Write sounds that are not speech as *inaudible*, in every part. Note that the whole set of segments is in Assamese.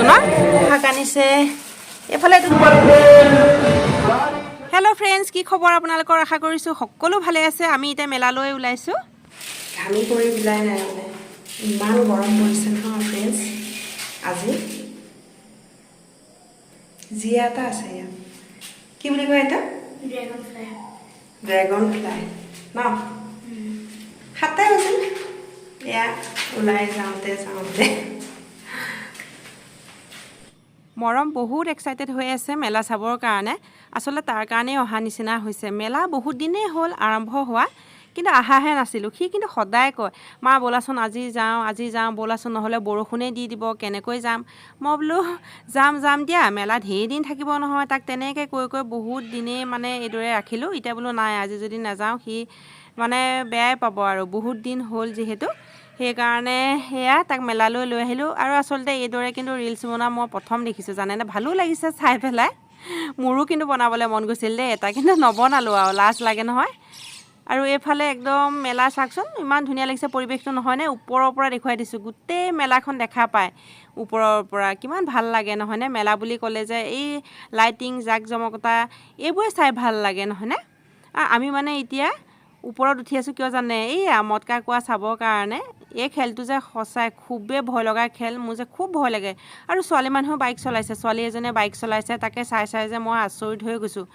আছিলোঁ ন শাক আনিছে। এইফালে হেল্ল' ফ্ৰেণ্ডছ কি খবৰ আপোনালোকৰ? আশা কৰিছোঁ সকলো ভালে আছে। আমি এতিয়া মেলালৈ ওলাইছোঁ। ঘামি কৰি বিলাই নাই মানে। ইমান গৰম পৰিছে নহয় ফ্ৰেণ্ডছ আজি। জীয়া এটা আছে ইয়াত। কি বুলি কয় এটা? ড্ৰেগন ফ্লাই ড্ৰেগন ফ্লাই ন? সাতটাই হৈছিল এয়া ওলাই যাওঁতে যাওঁতে। মৰম বহুত এক্সাইটেড হৈ আছে মেলা চাবৰ কাৰণে। আচলতে তাৰ কাৰণেই অহা নিচিনা হৈছে। মেলা বহুত দিনেই হ'ল আৰম্ভ হোৱা কিন্তু অহাহে নাছিলোঁ। সি কিন্তু সদায় কয় মা ব'লাচোন আজি যাওঁ আজি যাওঁ ব'লাচোন নহ'লে বৰষুণেই দি দিব কেনেকৈ যাম? মই বোলো যাম যাম দিয়া মেলা ঢেৰ দিন থাকিব নহয়। তাক তেনেকৈ কৈ কৈ বহুত দিনেই মানে এইদৰে ৰাখিলোঁ। এতিয়া বোলো নাই আজি যদি নাযাওঁ সি মানে বেয়াই পাব আৰু। বহুত দিন হ'ল যিহেতু। সেইকাৰণে সেয়া তাক মেলালৈ লৈ আহিলোঁ। আৰু আচলতে এইদৰে কিন্তু ৰিলচ বনোৱা মই প্ৰথম দেখিছোঁ জানেনে? ভালো লাগিছে চাই পেলাই। মোৰো কিন্তু বনাবলৈ মন গৈছিল দেই এটা কিন্তু নবনালোঁ আৰু লাজ লাগে নহয়। আৰু এইফালে একদম মেলা চাওকচোন ইমান ধুনীয়া লাগিছে পৰিৱেশটো নহয়নে ওপৰৰ পৰা দেখুৱাই দিছোঁ গোটেই মেলাখন দেখা পায় ওপৰৰ পৰা কিমান ভাল লাগে নহয়নে মেলা বুলি ক'লে যে এই লাইটিং জাক জমকতা এইবোৰে চাই ভাল লাগে নহয়নে আমি মানে এতিয়া ওপৰত উঠি আছোঁ কিয় জানে? এই আমতকা কোৱা চাবৰ কাৰণে? এই খেলটো যে সঁচাই খুবেই ভয় লগা খেল মোৰ যে খুব ভয় লাগে। আৰু ছোৱালী মানুহেও বাইক চলাইছে ছোৱালী এজনীয়ে বাইক চলাইছে তাকে চাই চাই যে মই আচৰিত হৈ গৈছোঁ।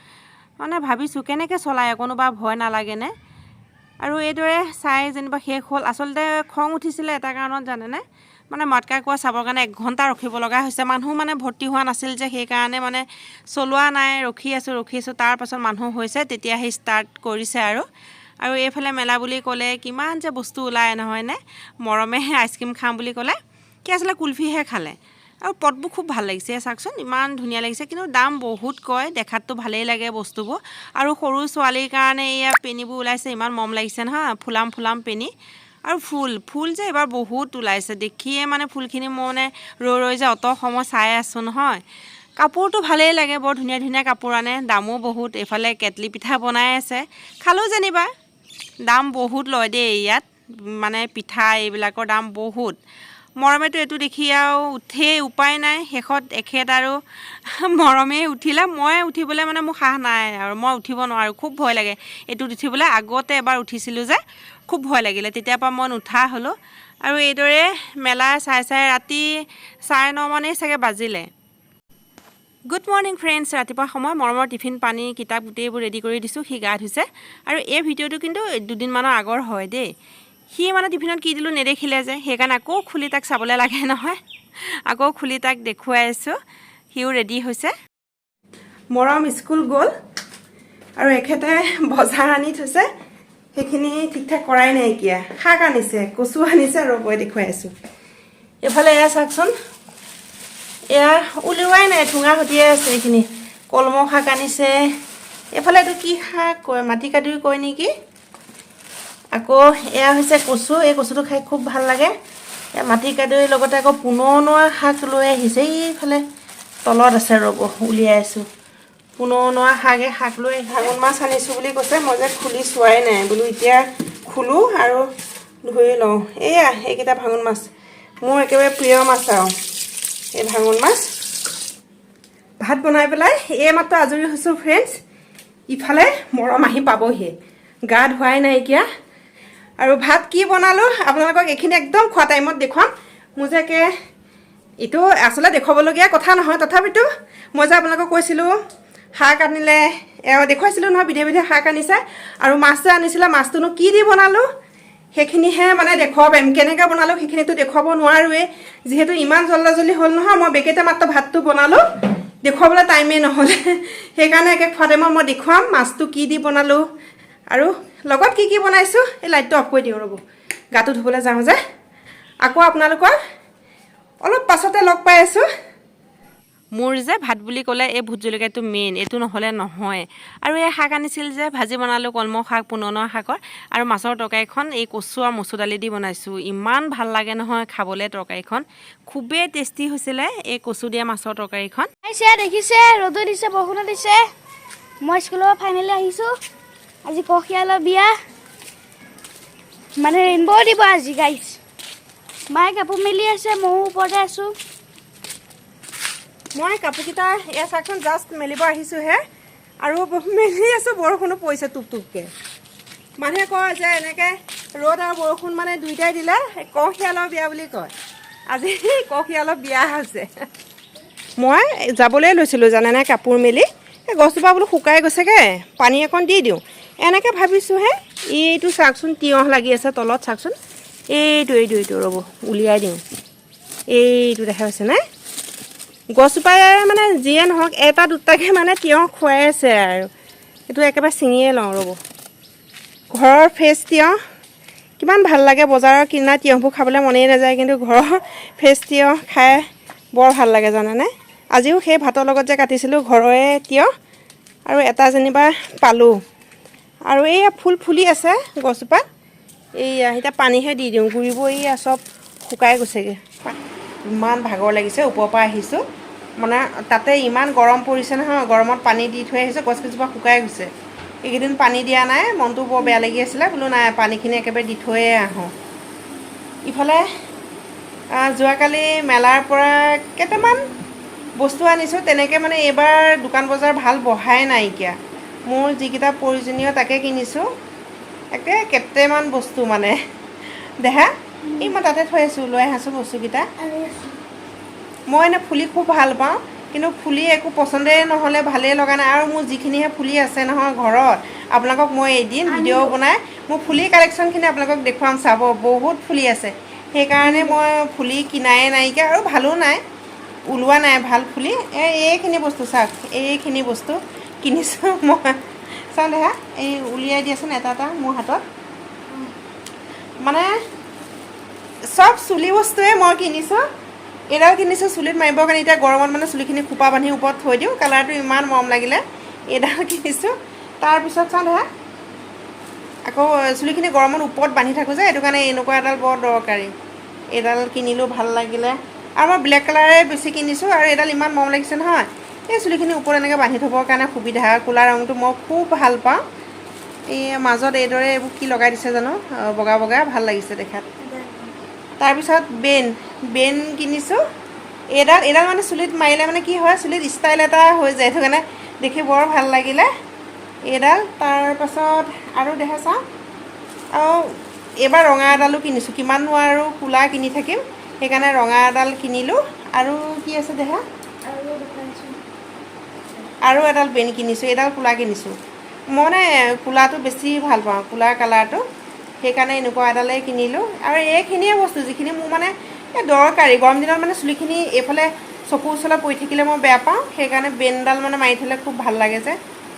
মানে ভাবিছোঁ কেনেকৈ চলায় কোনোবা ভয় নালাগেনে? আৰু এইদৰে চাই যেনিবা শেষ হ'ল। আচলতে খং উঠিছিলে এটা কাৰণত জানেনে? মানে মটকা কোৱা চাবৰ কাৰণে এক ঘণ্টা ৰখিব লগা হৈছে। মানুহ মানে ভৰ্তি হোৱা নাছিল যে সেইকাৰণে মানে চলোৱা নাই ৰখি আছোঁ ৰখি আছোঁ। তাৰ পাছত মানুহ হৈছে তেতিয়া সেই ষ্টাৰ্ট কৰিছে আৰু। আৰু এইফালে মেলা বুলি ক'লে, কিমান যে বস্তু ওলায় নহয়নে মৰমেহে আইচক্ৰীম খাম বুলি ক'লে, কি আছিলে, কুলফিহে খালে। আৰু পটবোৰ খুব ভালো লাগিছে, চাওকচোন, ইমান ধুনীয়া লাগিছে, কিন্তু দাম বহুত কয় দেখাততো ভালেই লাগে বস্তুবোৰ। আৰু সৰু ছোৱালীৰ কাৰণে এয়া পেনীবোৰ ওলাইছে, ইমান মৰম লাগিছে নহয়, ফুলাম ফুলাম পেনী। আৰু ফুল ফুল যে এইবাৰ বহুত ওলাইছে, দেখিয়ে মানে ফুলখিনি মই মানে ৰৈ ৰৈ যে অত সময় চাই আছোঁ নহয়। কাপোৰটো ভালেই লাগে, বৰ ধুনীয়া ধুনীয়া কাপোৰ আনে, দামো বহুত, এইফালে কেটলি পিঠা বনাই আছে। খালোঁ যেনিবা। দাম বহুত লয় দেই ইয়াত মানে পিঠা এইবিলাকৰ দাম বহুত। মৰমেতো এইটো দেখি আৰু উঠেই উপায় নাই। শেষত এখেত আৰু *laughs* মৰমেই উঠিলে। মই উঠিবলৈ মানে মোৰ সাহ নাই আৰু মই উঠিব নোৱাৰোঁ খুব ভয় লাগে। এইটোত উঠিবলৈ আগতে এবাৰ উঠিছিলোঁ যে খুব ভয় লাগিলে। তেতিয়াৰ পৰা মই নুঠা হ'লোঁ। আৰু এইদৰে মেলা চাই চাই ৰাতি চাৰে নমানেই চাগে বাজিলে। গুড মৰ্ণিং ফ্ৰেণ্ডছ ৰাতিপুৱা সময় মৰমৰ টিফিন পানী কিতাপ গোটেইবোৰ ৰেডি কৰি দিছোঁ সি গা ধুইছে। আৰু এই ভিডিঅ'টো কিন্তু দুদিনমানৰ আগৰ হয় দেই। সি মানে টিফিনত কি দিলোঁ নেদেখিলে যে সেইকাৰণে আকৌ খুলি তাক চাবলৈ লাগে নহয়। আকৌ খুলি তাক দেখুৱাই আছোঁ। সিও ৰেডি হৈছে। মৰম স্কুল গ'ল আৰু এখেতে বজাৰ আনি থৈছে। সেইখিনি ঠিক ঠাক কৰাই নাইকিয়া শাক আনিছে কচু আনিছে ৰ'ব দেখুৱাই আছোঁ। এইফালে এয়া চাওকচোন। এয়া উলিওৱাই নাই, ঠুঙা সটিয়াই আছে এইখিনি। কলমৌ শাক আনিছে। এইফালে এইটো কি শাক কয়, মাটি কাদুৰি কয় নেকি? আকৌ এয়া হৈছে কচু, এই কচুটো খাই খুব ভালো লাগে। মাটি কাদুৰিৰ লগতে আকৌ পুননোৱা শাক লৈ আহিছে, এইফালে তলত আছে ৰ'ব, উলিয়াই আছোঁ। পুননোৱা শাকে শাক লৈ ভাঙোন মাছ আনিছোঁ বুলি কৈছে, মই যে খুলি চোৱাই নাই, বোলো এতিয়া খোলোঁ আৰু ধুই লওঁ। এয়া, এইকেইটা ভাঙোন মাছ। মোৰ একেবাৰে প্ৰিয় মাছ আৰু। এই ভাঙোন মাছ। ভাত বনাই পেলাই, এই মাত্ৰ আজৰি হৈছোঁ ফ্ৰেণ্ডছ ইফালে মৰম আহি পাবহি। গা ধোৱাই নাইকিয়া আৰু ভাত কি বনালোঁ, আপোনালোকক এইখিনি একদম খোৱা টাইমত দেখুৱাম। মোৰ যে একে এইটো আচলতে দেখুৱাবলগীয়া কথা নহয়, তথাপিতো মই যে আপোনালোকক কৈছিলোঁ, শাক আনিলে দেখুৱাইছিলোঁ নহয়, বিধে বিধে শাক আনিছে। আৰু মাছ যে আনিছিলে, মাছটোনো কি দি বনালোঁ? সেইখিনিহে মানে দেখুৱাব পাৰিম কেনেকৈ বনালোঁ সেইখিনিতো দেখুৱাব নোৱাৰোৱেই যিহেতু ইমান জল্দা জল্দি হ'ল নহয়, মই বেগেতে মাত্ৰ ভাতটো বনালোঁ। দেখুৱাবলৈ টাইমেই নহ'লে। *laughs* সেইকাৰণে একে খোৱা টাইমত মই দেখুৱাম মাছটো কি দি বনালোঁ। আৰু লগত কি কি বনাইছোঁ, এই লাইটটো অফ কৰি দিওঁ ৰ'ব। গাটো ধুবলৈ যাওঁ যে। আকৌ আপোনালোকৰ অলপ পাছতে লগ পাই আছোঁ। মোৰ যে ভাত বুলি ক'লে এই ভোট জলকীয়াটো মেইন এইটো নহ'লে নহয়। আৰু এই শাক আনিছিল যে ভাজি বনালোঁ কলমৌ শাক পুননোৱা শাকৰ আৰু মাছৰ তৰকাৰীখন এই কচু আৰু মচুৰ দালি দি বনাইছোঁ। ইমান ভাল লাগে নহয় খাবলৈ তৰকাৰীখন। খুবেই টেষ্টি হৈছিলে এই কচু দিয়া মাছৰ তৰকাৰীখন। দেখিছে ৰ'দো দিছে বৰষুণো দিছে। মই স্কুলৰ পৰা ফাইনেলি আহিছোঁ। আজি কষিয়ালৰ বিয়া। মানে ৰেইনব'ও দিব আজি গাইছ মায়ে কাপোৰ মেলি আছে ময়ো ওপৰতে আছোঁ। মই কাপোৰকেইটা এয়া চাওকচোন জাষ্ট মেলিব আহিছোঁহে। আৰু মেলি আছোঁ, বৰষুণো পৰিছে টুপ টুপকৈ মানুহে কয় যে এনেকৈ ৰ'দ আৰু বৰষুণ মানে দুইটাই দিলে কঠিয়ালৰ বিয়া বুলি কয়। আজি কঠিয়ালৰ বিয়া হৈছে মই যাবলৈ লৈছিলোঁ, জানেনে, কাপোৰ মেলি। এই গছজোপা বোলো শুকাই গৈছেগৈ, পানী অকণ দি দিওঁ। এনেকৈ ভাবিছোঁ হে এইটো চাওকচোন তিয়ঁহ লাগি আছে তলত চাওকচোন এইটো এইটো এইটো, ৰ'ব, উলিয়াই দিওঁ। এইটো দেখা হৈছেনে গছজোপাই মানে যিয়ে নহওক এটা দুটাকৈ মানে তিয়ঁহ খুৱাই আছে আৰু। এইটো একেবাৰে ছিঙিয়ে লওঁ ৰ'ব। ঘৰৰ ফ্ৰেছ তিয়ঁহ কিমান ভাল লাগে বজাৰৰ কিনা তিয়ঁহবোৰ খাবলৈ মনেই নাযায় কিন্তু ঘৰৰ ফ্ৰেছ তিয়ঁহ খাই বৰ ভাল লাগে জানানে? আজিও সেই ভাতৰ লগত যে কাটিছিলোঁ ঘৰৰে তিয়ঁহ আৰু এটা যেনিবা পালোঁ। আৰু এইয়া ফুল ফুলি আছে গছজোপাত। এইয়া এতিয়া পানীহে দি দিওঁ গুৰিবোৰ এইয়া চব শুকাই গৈছেগৈ। ইমান ভাগৰ লাগিছে ওপৰৰ পৰা আহিছোঁ। মানে তাতে ইমান গৰম পৰিছে নহয় গৰমত পানী দি থৈ আহিছোঁ গছকেইজোপা শুকাই গৈছে। এইকেইদিন পানী দিয়া নাই মনটো বৰ বেয়া লাগি আছিলে বোলো নাই পানীখিনি একেবাৰে দি থৈয়ে আহোঁ। ইফালে যোৱাকালি মেলাৰ পৰা কেইটামান বস্তু আনিছোঁ তেনেকৈ মানে এইবাৰ দোকান বজাৰ ভাল বহাই নাইকিয়া। মোৰ যিকেইটা প্ৰয়োজনীয় তাকে কিনিছোঁ। একে কেইটামান বস্তু মানে। দেহা এই মই তাতে থৈ আছোঁ লৈ আহাছোঁ বস্তুকেইটা। মই এনে ফুলি খুব ভাল পাওঁ কিন্তু ফুলি একো পচন্দই নহ'লে ভালেই লগা নাই। আৰু মোৰ যিখিনিহে ফুলি আছে নহয় ঘৰত আপোনালোকক মই এদিন ভিডিঅ' বনাই মোৰ ফুলি কালেকশ্যনখিনি আপোনালোকক দেখুৱাম চাব বহুত ফুলি আছে। সেইকাৰণে মই ফুলি কিনাই নাইকিয়া আৰু ভালো নাই ওলোৱা নাই ভাল ফুলি। এই এইখিনি বস্তু চাওক এইখিনি বস্তু কিনিছোঁ *laughs* মই। চাওক দেহা এই উলিয়াই দিয়াচোন এটা এটা মোৰ হাতত। মানে চব চুলি বস্তুৱে মই কিনিছোঁ। এডাল কিনিছোঁ চুলিত মাৰিবৰ কাৰণে এতিয়া গৰমত মানে চুলিখিনি খোপা বান্ধি ওপৰত থৈ দিওঁ, কালাৰটো ইমান মৰম লাগিলে, এডাল *laughs* কিনিছোঁ। তাৰপিছত চাওঁ ধৰা, আকৌ চুলিখিনি গৰমত ওপৰত বান্ধি থাকোঁ যে, সেইটো কাৰণে এনেকুৱা এডাল বৰ দৰকাৰী। এডাল কিনিলোঁ, ভালো লাগিলে। আৰু মই ব্লেক কালাৰে বেছি কিনিছোঁ আৰু এডাল ইমান মৰম লাগিছে নহয়। এই চুলিখিনি ওপৰত এনেকৈ বান্ধি থ'বৰ কাৰণে সুবিধা, ক'লা ৰংটো মই খুব ভালো পাওঁ। এই মাজত এইদৰে এইবোৰ কি লগাই দিছে জানো? বগা বগা, ভালো লাগিছে দেখাত। তাৰপিছত বেন বেন কিনিছোঁ। এইডাল এইডাল মানে চুলিত মাৰিলে মানে কি হয় চুলিত ষ্টাইল এটা হৈ যায় সেইটো কাৰণে দেখি বৰ ভালো লাগিলে। এইডাল তাৰপাছত আৰু দেখা চাওঁ। আৰু এইবাৰ ৰঙা এডালো কিনিছোঁ। কিমাননো আৰু ক'লা কিনি থাকিম। সেইকাৰণে ৰঙা এডাল কিনিলোঁ। আৰু কি আছে দেখা? আৰু এডাল পেন কিনিছোঁ এডাল ক'লা কিনিছোঁ। মই মানে ক'লাটো বেছি ভালো পাওঁ ক'লা কালাৰটো সেইকাৰণে এনেকুৱা এডালেই কিনিলোঁ। আৰু এইখিনিয়ে বস্তু যিখিনি মোৰ মানে এই দৰকাৰী। গৰম দিনত মানে চুলিখিনি এইফালে চকুৰ ওচৰলৈ পৰি থাকিলে মই বেয়া পাওঁ। সেইকাৰণে বেনডাল মানে মাৰি থ'লে খুব ভালো লাগে যে।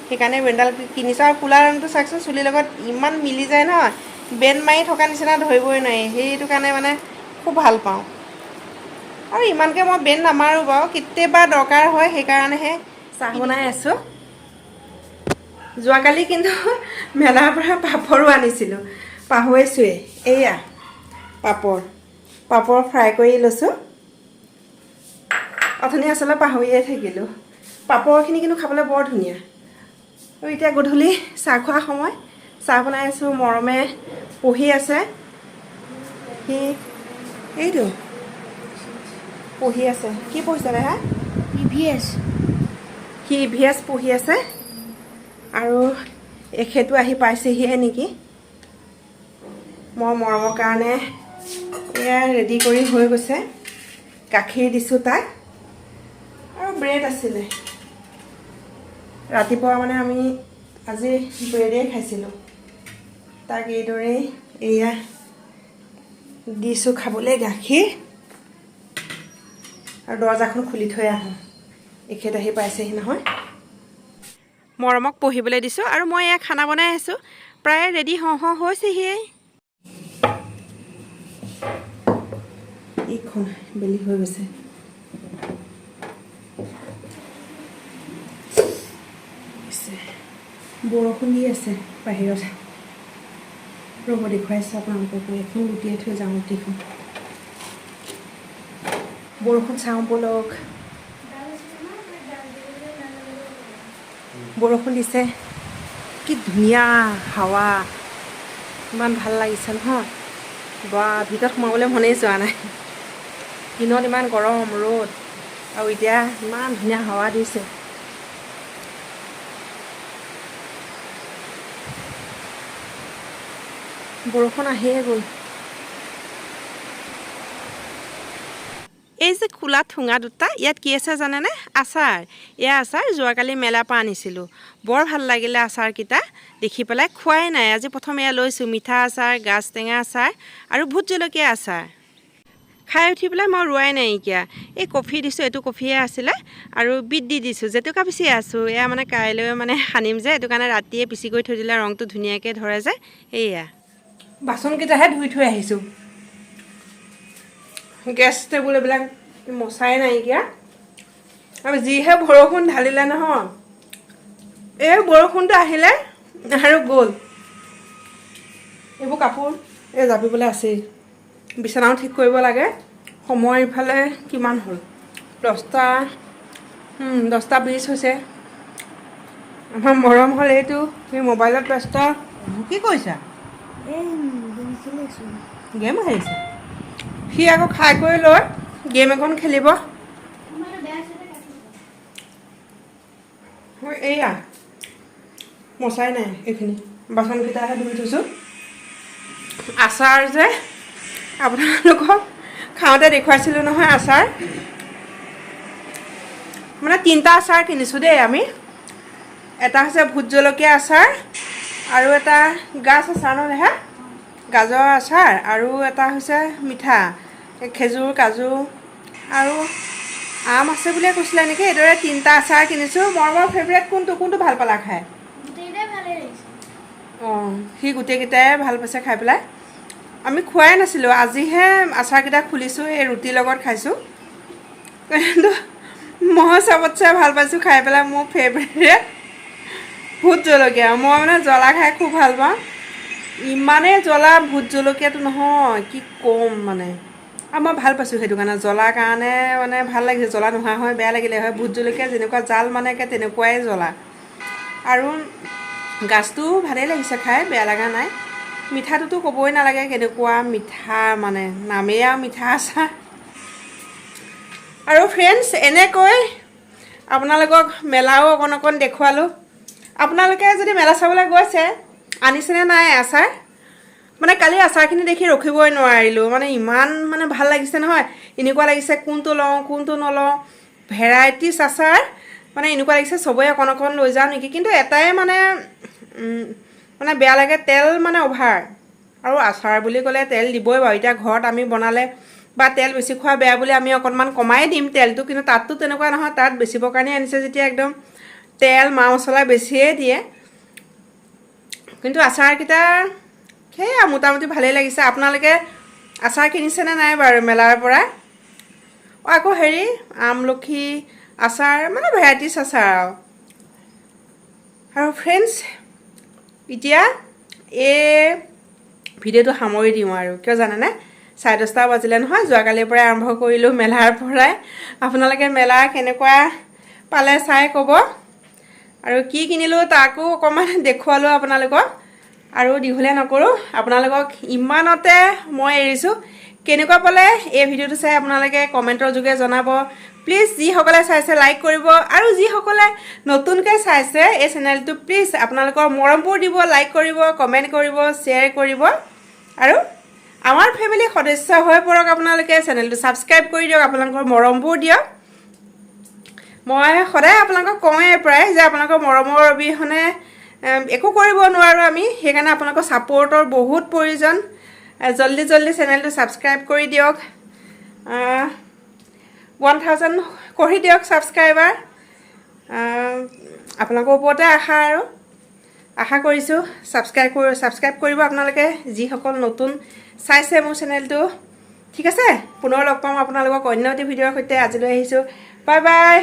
সেইকাৰণে বেনডাল কিনিছোঁ। আৰু ক'লা ৰংটো চাওকচোন, চুলিৰ লগত ইমান মিলি যায় নহয়। বেন মাৰি থকা নিচিনা ধৰিবই নোৱাৰি। সেইটো কাৰণে মানে খুব ভালো পাওঁ। আৰু ইমানকৈ মই বেন নামাৰোঁ বাৰু। কেতিয়াবা দৰকাৰ হয়, সেইকাৰণেহে চাহ বনাই আছোঁ। যোৱাকালি কিন্তু মেলাৰ পৰা পাপৰো আনিছিলোঁ। পাহৰিছোৱেই এইয়া পাপৰ। পাপৰ ফ্ৰাই কৰি লৈছোঁ। অথনি আচলতে পাহৰিয়ে থাকিলোঁ। পাপৰখিনি কিন্তু খাবলৈ বৰ ধুনীয়া। আৰু এতিয়া গধূলি চাহ খোৱা সময়। চাহ বনাই আছোঁ মৰমে পঢ়ি আছে। সি এইটো। পঢ়ি আছে। কি পঢ়িছে দেহা ইভিএছ সি ভি এছ পঢ়ি আছে। আৰু এখেতো আহি পাইছেহিহে নেকি? মই মৰমৰ কাৰণে এয়া ৰেডি কৰি হৈ গৈছে। গাখীৰ দিছোঁ তাক আৰু ব্ৰেড আছিলে। ৰাতিপুৱা মানে আমি আজি ব্ৰেডেই খাইছিলোঁ। তাক এইদৰেই এয়া দিছোঁ খাবলৈ গাখীৰ। আৰু দৰ্জাখন খুলি থৈ আহোঁ। এখেত আহি পাইছেহি নহয়। মৰমক পঢ়িবলৈ দিছোঁ আৰু মই এয়া খানা বনাই আছোঁ। প্ৰায় ৰেডি হওঁ হওঁ হৈছেহিয়ে এইখন বেলি হৈ গৈছে বৰষুণ দি আছে বাহিৰত ৰ'ব দেখুৱাইছোঁ আপোনালোককো এখন লুটিয়াই থৈ যাওঁ ৰুটিখন বৰষুণ চাওঁ ব'লক বৰষুণ দিছে কি ধুনীয়া হাৱা ইমান ভাল লাগিছে নহয় বা ভিতৰত সোমাবলৈ মনেই যোৱা নাই দিনত ইমান গৰম ৰ'দ। আৰু এতিয়া ইমান ধুনীয়া হাৱা দিছে। বৰষুণ আহিয়ে গ'ল। এই যে খোলা ঠুঙা দুটা ইয়াত কি আছে জানেনে? আচাৰ। এয়া আচাৰ যোৱাকালি মেলাৰ পৰা আনিছিলোঁ। বৰ ভাল লাগিলে আচাৰকেইটা। দেখি পেলাই খোৱাই নাই। আজি প্ৰথম এয়া লৈছোঁ। মিঠা আচাৰ গাজ টেঙা আচাৰ আৰু ভোট জলকীয়া আচাৰ। খাই উঠি পেলাই মই ৰোৱাই নাইকিয়া এই কফি দিছোঁ এইটো কফিয়ে আছিলে আৰু বিট দি দিছোঁ জেতুকা পিচি আছোঁ। এয়া মানে কাইলৈ মানে সানিম যে এইটো কাৰণে ৰাতিয়ে পিচি কৰি থৈ দিলে ৰংটো ধুনীয়াকৈ ধৰে যে এইয়া। বাচনকেইটাহে ধুই থৈ আহিছোঁ। গেছ টেবুল এইবিলাক মচাই নাইকিয়া আৰু যিহে বৰষুণ ঢালিলে নহয় এই বৰষুণটো আহিলে আৰু গ'ল। এইবোৰ কাপোৰ এই জাপিবলৈ আছেই। বিচনাও ঠিক কৰিব লাগে। সময় ইফালে কিমান হ'ল? দহটা দহটা বিছ হৈছে। আমাৰ মৰম হ'ল এইটো। সেই মোবাইলত ব্যস্ত। কি কৰিছা? গেম আহিছে সি আকৌ খাই কৰি লৈ গেম এখন খেলিব। এইয়া। মচাই নাই এইখিনি। বাচনকেইটাহে ধুই থৈছোঁ। আচাৰ যে আপোনালোকক খাওঁতে দেখুৱাইছিলোঁ নহয় আচাৰ। মানে তিনিটা আচাৰ কিনিছোঁ দেই আমি। এটা হৈছে ভোট জলকীয়া আচাৰ আৰু এটা গাজ আচাৰ ন দেহা গাজৰ আচাৰ আৰু এটা হৈছে মিঠা খেজুৰ কাজু আৰু আম আছে বুলিয়ে কৈছিলে নেকি? এইদৰে তিনিটা আচাৰ কিনিছোঁ। মৰমৰ ফেভৰেট কোনটো কোনটো ভালো পালা খাই? অঁ সি গোটেইকেইটাই ভালো পাইছে খাই পেলাই। আমি খোৱাই নাছিলোঁ, আজিহে আচাৰকেইটা খুলিছোঁ, এই ৰুটিৰ লগত খাইছোঁ। কিন্তু মই চবতছে ভালো পাইছোঁ, খাই পেলাই মোৰ ফেভৰেট ভোট জলকীয়া। মই মানে জ্বলা খাই খুব ভালো পাওঁ। ইমানেই জ্বলা ভোট জলকীয়াটো নহয়, কি ক'ম মানে। আৰু মই ভালো পাইছোঁ সেইটো কাৰণে জ্বলাৰ কাৰণে মানে ভালো লাগিছে, জ্বলা নোহোৱা হয়, বেয়া লাগিলে হয়। ভোট জলকীয়া যেনেকুৱা জাল মানে একে তেনেকুৱাই জ্বলা। আৰু গাজটোও ভালেই লাগিছে খাই, বেয়া লগা নাই। মিঠাটোতো ক'বই নালাগে কেনেকুৱা মিঠা মানে নামেই আৰু মিঠা আচাৰ। আৰু ফ্ৰেণ্ডছ এনেকৈ আপোনালোকক মেলাও অকণ অকণ দেখুৱালোঁ। আপোনালোকে যদি মেলা চাবলৈ গৈছে, আনিছেনে নাই আচাৰ? মানে কালি আচাৰখিনি দেখি ৰখিবই নোৱাৰিলোঁ। মানে ইমান মানে ভালো লাগিছে নহয়। এনেকুৱা লাগিছে কোনটো লওঁ, কোনটো নলওঁ। ভেৰাইটিছ আচাৰ মানে এনেকুৱা লাগিছে। চবেই অকণ অকণ লৈ যাওঁ নেকি? কিন্তু এটাই মানে মানে বেয়া লাগে তেল মানে অভাৰ। আৰু আচাৰ বুলি ক'লে তেল দিবই বাৰু। এতিয়া ঘৰত আমি বনালে বা তেল বেছি খোৱা বেয়া বুলি আমি অকণমান কমাই দিম তেলটো কিন্তু তাততো তেনেকুৱা নহয় তাত বেচিবৰ কাৰণে আনিছে যেতিয়া একদম তেল মা মছলা বেছিয়ে দিয়ে। কিন্তু আচাৰকেইটা সেয়া মোটামুটি ভালেই লাগিছে। আপোনালোকে আচাৰ কিনিছেনে নাই বাৰু মেলাৰ পৰা? অঁ আকৌ হেৰি আমলখি আচাৰ মানে ভেৰাইটিছ আচাৰ আৰু। আৰু ফ্ৰেণ্ডছ এতিয়া এই ভিডিঅ'টো সামৰি দিওঁ আৰু। কিয় জানেনে? চাৰে দহটা বাজিলে নহয়, যোৱাকালিৰ পৰাই আৰম্ভ কৰিলোঁ মেলাৰ পৰাই। আপোনালোকে মেলা কেনেকুৱা পালে চাই ক'ব। আৰু কি কিনিলোঁ তাকো অকণমান *laughs* দেখুৱালোঁ আপোনালোকক। আৰু দীঘলীয়া নকৰোঁ, আপোনালোকক ইমানতে মই এৰিছোঁ। কেনেকুৱা পালে এই ভিডিঅ'টো চাই আপোনালোকে কমেণ্টৰ যোগে জনাব। প্লিজ যিসকলে চাইছে লাইক কৰিব। আৰু যিসকলে নতুনকৈ চাইছে এই চেনেলটো প্লিজ আপোনালোকৰ মৰমবোৰ দিব লাইক কৰিব কমেণ্ট কৰিব শ্বেয়াৰ কৰিব। আৰু আমাৰ ফেমিলি সদস্য হৈ পৰক আপোনালোকে চেনেলটো ছাবস্ক্ৰাইব কৰি দিয়ক আপোনালোকৰ মৰমবোৰ দিয়ক। মই সদায় আপোনালোকক কওঁৱেই প্ৰায় যে আপোনালোকৰ মৰমৰ অবিহনে একো কৰিব নোৱাৰোঁ আমি। সেইকাৰণে আপোনালোকৰ ছাপৰ্টৰ বহুত প্ৰয়োজন। জল্দি জল্দি চেনেলটো ছাবস্ক্ৰাইব কৰি দিয়ক। ওৱান থাউজেণ্ড কৰি দিয়ক ছাবস্ক্ৰাইবাৰ আপোনালোকৰ ওপৰতে আশা আৰু। আশা কৰিছোঁ ছাবস্ক্ৰাইব কৰি ছাবস্ক্ৰাইব কৰিব আপোনালোকে যিসকল নতুন চাইছে মোৰ চেনেলটো ঠিক আছে? পুনৰ লগ পাম আপোনালোকক অন্য এটি ভিডিঅ'ৰ সৈতে। আজিলৈ আহিছোঁ। Bye bye